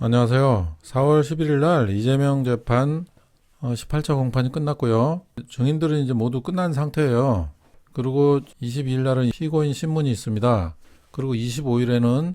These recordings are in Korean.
안녕하세요. 4월 11일 날 이재명 재판 어, 18차 공판이 끝났고요. 증인들은 이제 모두 끝난 상태예요. 그리고 22일 날은 피고인 신문이 있습니다. 그리고 25일에는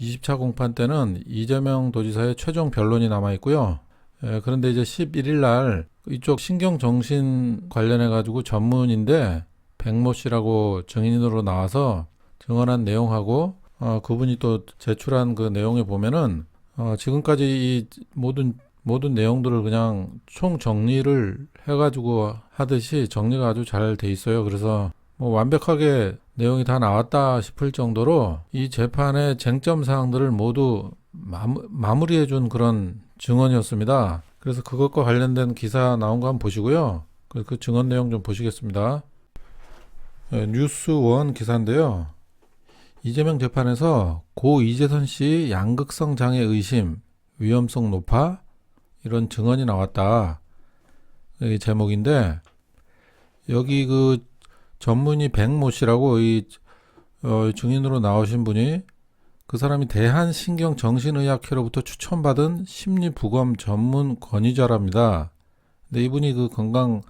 20차 공판 때는 이재명 도지사의 최종 변론이 남아 있고요. 예, 그런데 이제 11일 날 이쪽 신경정신 관련해 가지고 전문인데 백모 씨라고 증인으로 나와서 증언한 내용하고 어, 그분이 또 제출한 그 내용에 보면은 어, 지금까지 이 모든 모든 내용들을 그냥 총 정리를 해가지고 하듯이 정리가 아주 잘 돼 있어요. 그래서 뭐 완벽하게 내용이 다 나왔다 싶을 정도로 이 재판의 쟁점 사항들을 모두 마무, 마무리해 준 그런 증언이었습니다. 그래서 그것과 관련된 기사 나온 거 한번 보시고요. 그, 그 증언 내용 좀 보시겠습니다. 예, 뉴스원 기사인데요. 이재명 재판에서 고 이재선 씨 양극성 장애 의심 위험성 높아 이런 증언이 나왔다. 이 제목인데 여기 그 전문의 백모 씨라고 이 어, 증인으로 나오신 분이 그 사람이 대한신경정신의학회로부터 추천받은 심리부검 전문 권위자랍니다. 근데 이분이 그 건강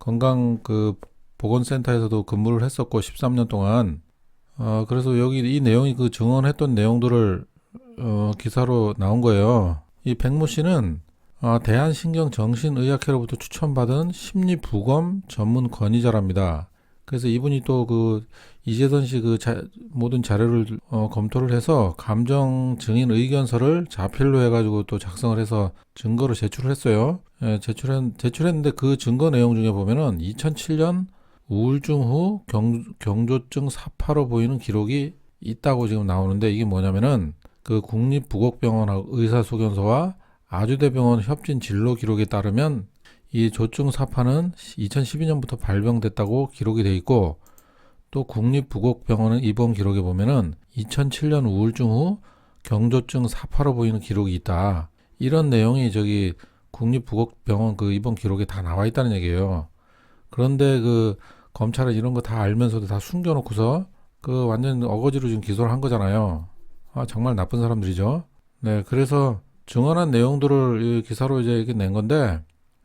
건강 그 보건센터에서도 근무를 했었고 13년 동안 어, 그래서 여기 이 내용이 그 증언했던 내용들을 어, 기사로 나온 거예요. 이 백모 씨는 어, 대한신경정신의학회로부터 추천받은 심리부검 전문 권위자랍니다. 그래서 이분이 또 그 이재선 씨 그 모든 자료를 어, 검토를 해서 감정 증인 의견서를 자필로 해가지고 또 작성을 해서 증거로 제출을 했어요. 예, 제출했, 제출했는데 그 증거 내용 중에 보면은 2007년 우울증 후 경, 경조증 사파로 보이는 기록이 있다고 지금 나오는데 이게 뭐냐면은 그 국립부곡병원 의사소견서와 아주대병원 협진 진로 기록에 따르면 이 조증 사파는 2012년부터 발병됐다고 기록이 돼 있고 또 국립부곡병원의 입원 기록에 보면은 2007년 우울증 후 경조증 사파로 보이는 기록이 있다. 이런 내용이 저기 국립부곡병원 그 입원 기록에 다 나와 있다는 얘기예요. 그런데 그 검찰은 이런 거 다 알면서도 다 숨겨놓고서 그 완전 어거지로 지금 기소를 한 거잖아요. 아, 정말 나쁜 사람들이죠. 네, 그래서 증언한 내용들을 이 기사로 이제 이렇게 낸 건데,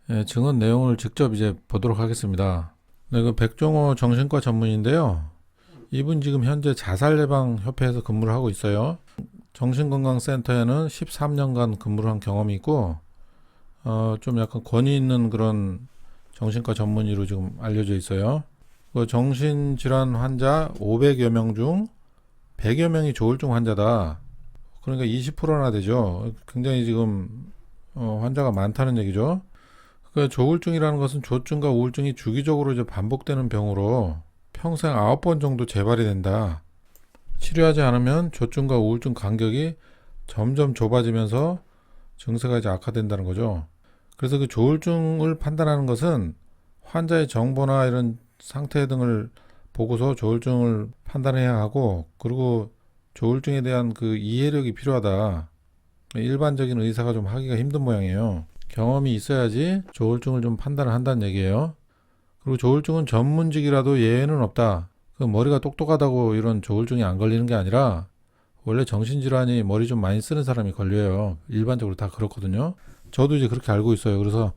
예, 증언 내용을 직접 이제 보도록 하겠습니다. 네, 그 백종호 정신과 전문인데요. 이분 지금 현재 자살예방협회에서 근무를 하고 있어요. 정신건강센터에는 13년간 근무를 한 경험이 있고, 어, 좀 약간 권위 있는 그런 정신과 전문의로 지금 알려져 있어요. 그 정신질환 환자 500여 명 중 100여 명이 조울증 환자다. 그러니까 20%나 되죠. 굉장히 지금 어, 환자가 많다는 얘기죠. 그 조울증이라는 것은 조증과 우울증이 주기적으로 이제 반복되는 병으로 평생 9번 정도 재발이 된다. 치료하지 않으면 조증과 우울증 간격이 점점 좁아지면서 증세가 이제 악화된다는 거죠. 그래서 그 조울증을 판단하는 것은 환자의 정보나 이런 상태 등을 보고서 조울증을 판단해야 하고 그리고 조울증에 대한 그 이해력이 필요하다. 일반적인 의사가 좀 하기가 힘든 모양이에요. 경험이 있어야지 조울증을 좀 판단을 한다는 얘기예요. 그리고 조울증은 전문직이라도 예외는 없다. 그 머리가 똑똑하다고 이런 조울증이 안 걸리는 게 아니라 원래 정신질환이 머리 좀 많이 쓰는 사람이 걸려요. 일반적으로 다 그렇거든요. 저도 이제 그렇게 알고 있어요. 그래서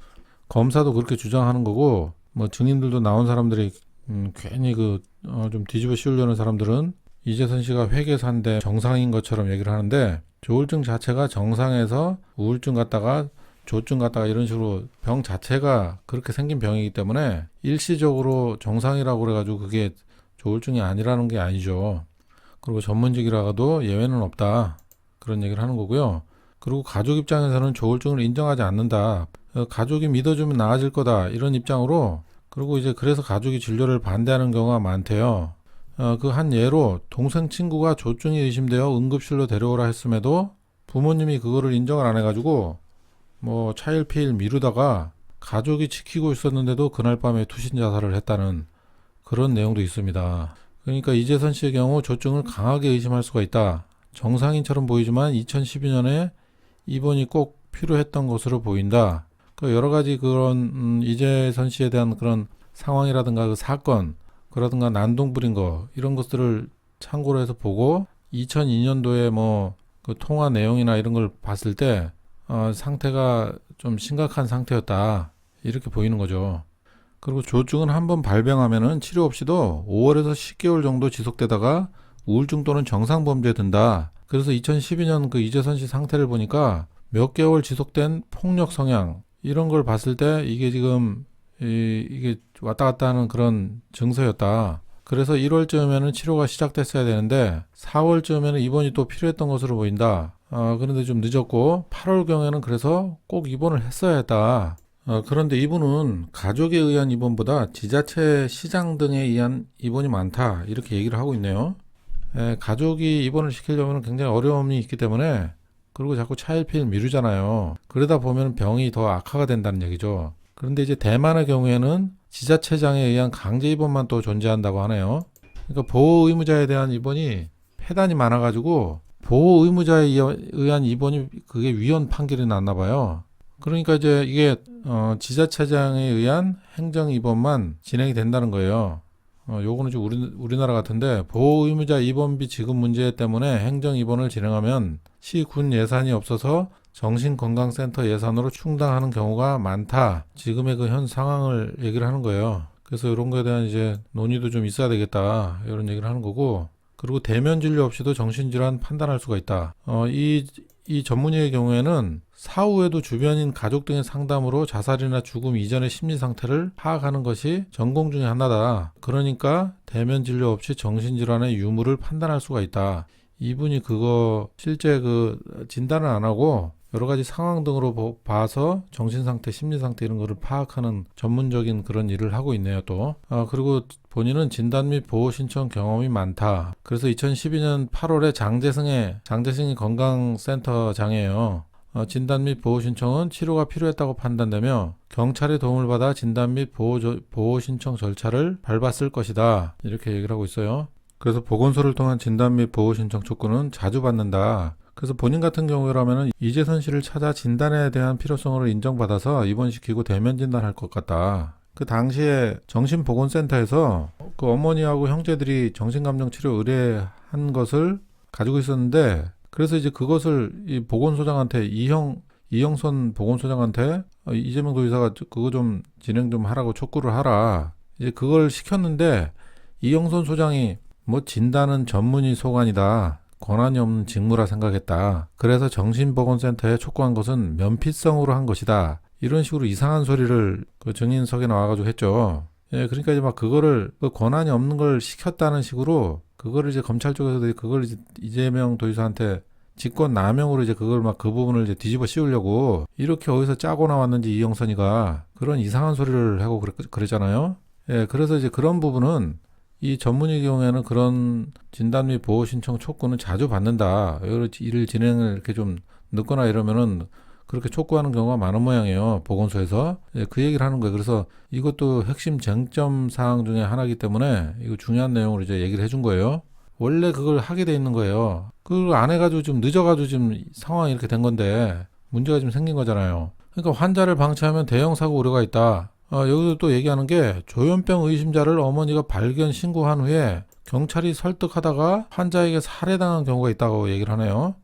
검사도 그렇게 주장하는 거고 뭐 증인들도 나온 사람들이 음, 괜히 그 어, 좀 뒤집어 씌우려는 사람들은 이재선 씨가 회계사인데 정상인 것처럼 얘기를 하는데 조울증 자체가 정상에서 우울증 갔다가 조증 갔다가 이런 식으로 병 자체가 그렇게 생긴 병이기 때문에 일시적으로 정상이라고 그래가지고 그게 조울증이 아니라는 게 아니죠. 그리고 전문직이라도 예외는 없다. 그런 얘기를 하는 거고요. 그리고 가족 입장에서는 조울증을 인정하지 않는다. 어, 가족이 믿어주면 나아질 거다. 이런 입장으로 그리고 이제 그래서 가족이 진료를 반대하는 경우가 많대요. 어, 그 한 예로 동생 친구가 조증이 의심되어 응급실로 데려오라 했음에도 부모님이 그거를 인정을 안 해가지고 뭐 차일피일 미루다가 가족이 지키고 있었는데도 그날 밤에 투신 자살을 했다는 그런 내용도 있습니다. 그러니까 이재선 씨의 경우 조증을 강하게 의심할 수가 있다. 정상인처럼 보이지만 2012년에 입원이 꼭 필요했던 것으로 보인다. 그 여러 가지 그런 음, 이재선 씨에 대한 그런 상황이라든가 그 사건, 그라든가 난동 부린 거 이런 것들을 참고로 해서 보고 2002년도에 뭐 그 통화 내용이나 이런 걸 봤을 때 어, 상태가 좀 심각한 상태였다 이렇게 보이는 거죠. 그리고 조증은 한번 발병하면은 치료 없이도 5월에서 10개월 정도 지속되다가 우울증 또는 정상 범죄에 든다. 그래서 2012년 그 이재선 씨 상태를 보니까 몇 개월 지속된 폭력 성향 이런 걸 봤을 때 이게 지금 이, 이게 왔다 갔다 하는 그런 증서였다. 그래서 1월쯤에는 치료가 시작됐어야 되는데 4월쯤에는 입원이 또 필요했던 것으로 보인다. 어, 그런데 좀 늦었고 8월 경에는 그래서 꼭 입원을 했어야 했다. 어, 그런데 이분은 가족에 의한 입원보다 지자체 시장 등에 의한 입원이 많다. 이렇게 얘기를 하고 있네요. 에, 가족이 입원을 시키려면 굉장히 어려움이 있기 때문에 그리고 자꾸 차일피일 미루잖아요. 그러다 보면 병이 더 악화가 된다는 얘기죠. 그런데 이제 대만의 경우에는 지자체장에 의한 강제 입원만 또 존재한다고 하네요. 그러니까 보호 의무자에 대한 입원이 폐단이 많아가지고 보호 의무자에 의한 입원이 그게 위헌 판결이 났나 봐요. 그러니까 이제 이게 어, 지자체장에 의한 행정 입원만 진행이 된다는 거예요. 어, 요거는 좀 우리, 우리나라 같은데 보호 의무자 입원비 지급 문제 때문에 행정 입원을 진행하면 시군 예산이 없어서 정신건강센터 예산으로 충당하는 경우가 많다. 지금의 그 현 상황을 얘기를 하는 거예요. 그래서 이런 거에 대한 이제 논의도 좀 있어야 되겠다. 이런 얘기를 하는 거고. 그리고 대면 진료 없이도 정신질환 판단할 수가 있다. 어, 이, 이 전문의의 경우에는 사후에도 주변인 가족 등의 상담으로 자살이나 죽음 이전의 심리 상태를 파악하는 것이 전공 중의 하나다. 그러니까 대면 진료 없이 정신질환의 유무를 판단할 수가 있다. 이분이 그거 실제 그 진단을 안 하고 여러 가지 상황 등으로 보- 봐서 정신 상태, 심리 상태 이런 거를 파악하는 전문적인 그런 일을 하고 있네요, 또. 아, 그리고 본인은 진단 및 보호 신청 경험이 많다. 그래서 2012년 8월에 장재승의 장재승이 건강센터장이에요. 어, 진단 및 보호 신청은 치료가 필요했다고 판단되며 경찰의 도움을 받아 진단 및 보호, 조- 보호 신청 절차를 밟았을 것이다. 이렇게 얘기를 하고 있어요. 그래서 보건소를 통한 진단 및 보호 신청 촉구는 자주 받는다. 그래서 본인 같은 경우라면은 이재선 씨를 찾아 진단에 대한 필요성을 인정받아서 입원시키고 대면 진단할 것 같다. 그 당시에 정신보건센터에서 그 어머니하고 형제들이 정신감정 치료 의뢰한 것을 가지고 있었는데 그래서 이제 그것을 이 보건소장한테 이형 이형선 보건소장한테 어, 이재명 도지사가 그거 좀 진행 좀 하라고 촉구를 하라. 이제 그걸 시켰는데 이형선 소장이 뭐 진단은 전문의 소관이다. 권한이 없는 직무라 생각했다. 그래서 정신보건센터에 촉구한 것은 면피성으로 한 것이다. 이런 식으로 이상한 소리를 그 증인석에 나와가지고 했죠. 예, 그러니까 이제 막 그거를 그 권한이 없는 걸 시켰다는 식으로 그거를 이제 검찰 쪽에서 그걸 이제 이재명 도지사한테 직권 남용으로 이제 그걸 막 그 부분을 이제 뒤집어 씌우려고 이렇게 어디서 짜고 나왔는지 이영선이가 그런 이상한 소리를 하고 그랬, 그랬잖아요. 예, 그래서 이제 그런 부분은 이 전문의 경우에는 그런 진단 및 보호 신청 촉구는 자주 받는다. 일을 진행을 이렇게 좀 늦거나 이러면은 그렇게 촉구하는 경우가 많은 모양이에요. 보건소에서. 예, 그 얘기를 하는 거예요. 그래서 이것도 핵심 쟁점 사항 중에 하나이기 때문에 이거 중요한 내용을 이제 얘기를 해준 거예요. 원래 그걸 하게 돼 있는 거예요. 그걸 안 해가지고 좀 늦어가지고 지금 상황이 이렇게 된 건데 문제가 좀 생긴 거잖아요. 그러니까 환자를 방치하면 대형 사고 우려가 있다. 어, 여기서 또 얘기하는 게 조현병 의심자를 어머니가 발견 신고한 후에 경찰이 설득하다가 환자에게 살해당한 경우가 있다고 얘기를 하네요.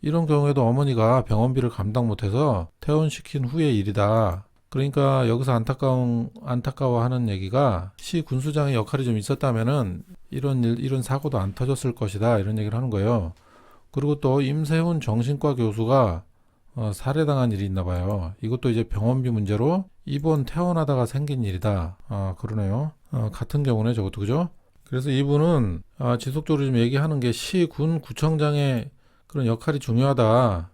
이런 경우에도 어머니가 병원비를 감당 못해서 퇴원시킨 후의 일이다. 그러니까 여기서 안타까운 안타까워하는 얘기가 시 군수장의 역할이 좀 있었다면은 이런 일, 이런 사고도 안 터졌을 것이다 이런 얘기를 하는 거예요. 그리고 또 임세훈 정신과 교수가 어, 살해당한 일이 있나 봐요. 이것도 이제 병원비 문제로 입원 퇴원하다가 생긴 일이다. 아 그러네요. 어, 같은 경우네 저것도 그죠? 그래서 이분은 아, 지속적으로 좀 얘기하는 게 시 군 구청장의 그런 역할이 중요하다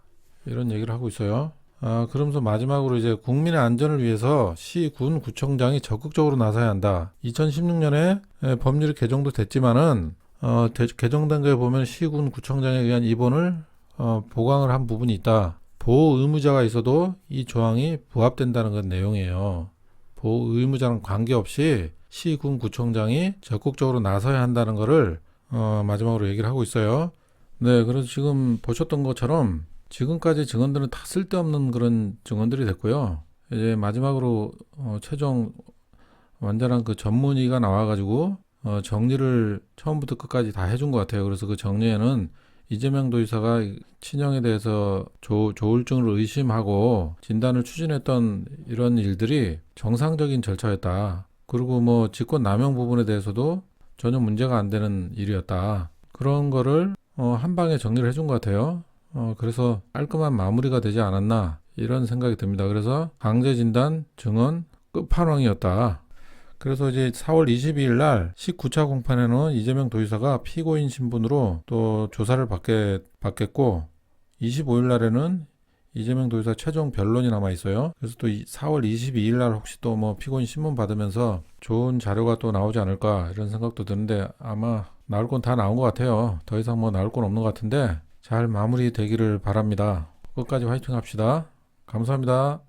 이런 얘기를 하고 있어요. 아, 그러면서 마지막으로 이제 국민의 안전을 위해서 시, 군, 구청장이 적극적으로 나서야 한다. 2016년에 법률이 개정도 됐지만은 어, 대- 개정된 거에 보면 시, 군, 구청장에 의한 입원을 어, 보강을 한 부분이 있다. 보호 의무자가 있어도 이 조항이 부합된다는 건 내용이에요. 보호 의무자랑 관계없이 시, 군, 구청장이 적극적으로 나서야 한다는 거를 어, 마지막으로 얘기를 하고 있어요. 네, 그래서 지금 보셨던 것처럼 지금까지 증언들은 다 쓸데없는 그런 증언들이 됐고요. 이제 마지막으로 어, 최종 완전한 그 전문의가 나와가지고 어, 정리를 처음부터 끝까지 다 해준 것 같아요. 그래서 그 정리에는 이재명 도지사가 친형에 대해서 조, 조울증을 의심하고 진단을 추진했던 이런 일들이 정상적인 절차였다. 그리고 뭐 직권 남용 부분에 대해서도 전혀 문제가 안 되는 일이었다. 그런 거를 어, 한 방에 정리를 해준 것 같아요. 어, 그래서 깔끔한 마무리가 되지 않았나 이런 생각이 듭니다. 그래서 강제 진단 증언 끝판왕이었다. 그래서 이제 4월 22일 날 19차 공판에는 이재명 도지사가 피고인 신분으로 또 조사를 받게, 받겠고 25일 날에는 이재명 도지사 최종 변론이 남아 있어요. 그래서 또 이- 4월 22일 날 혹시 또 뭐 피고인 신문 받으면서 좋은 자료가 또 나오지 않을까 이런 생각도 드는데 아마 나올 건 다 나온 것 같아요. 더 이상 뭐 나올 건 없는 것 같은데 잘 마무리 되기를 바랍니다. 끝까지 화이팅 합시다. 감사합니다.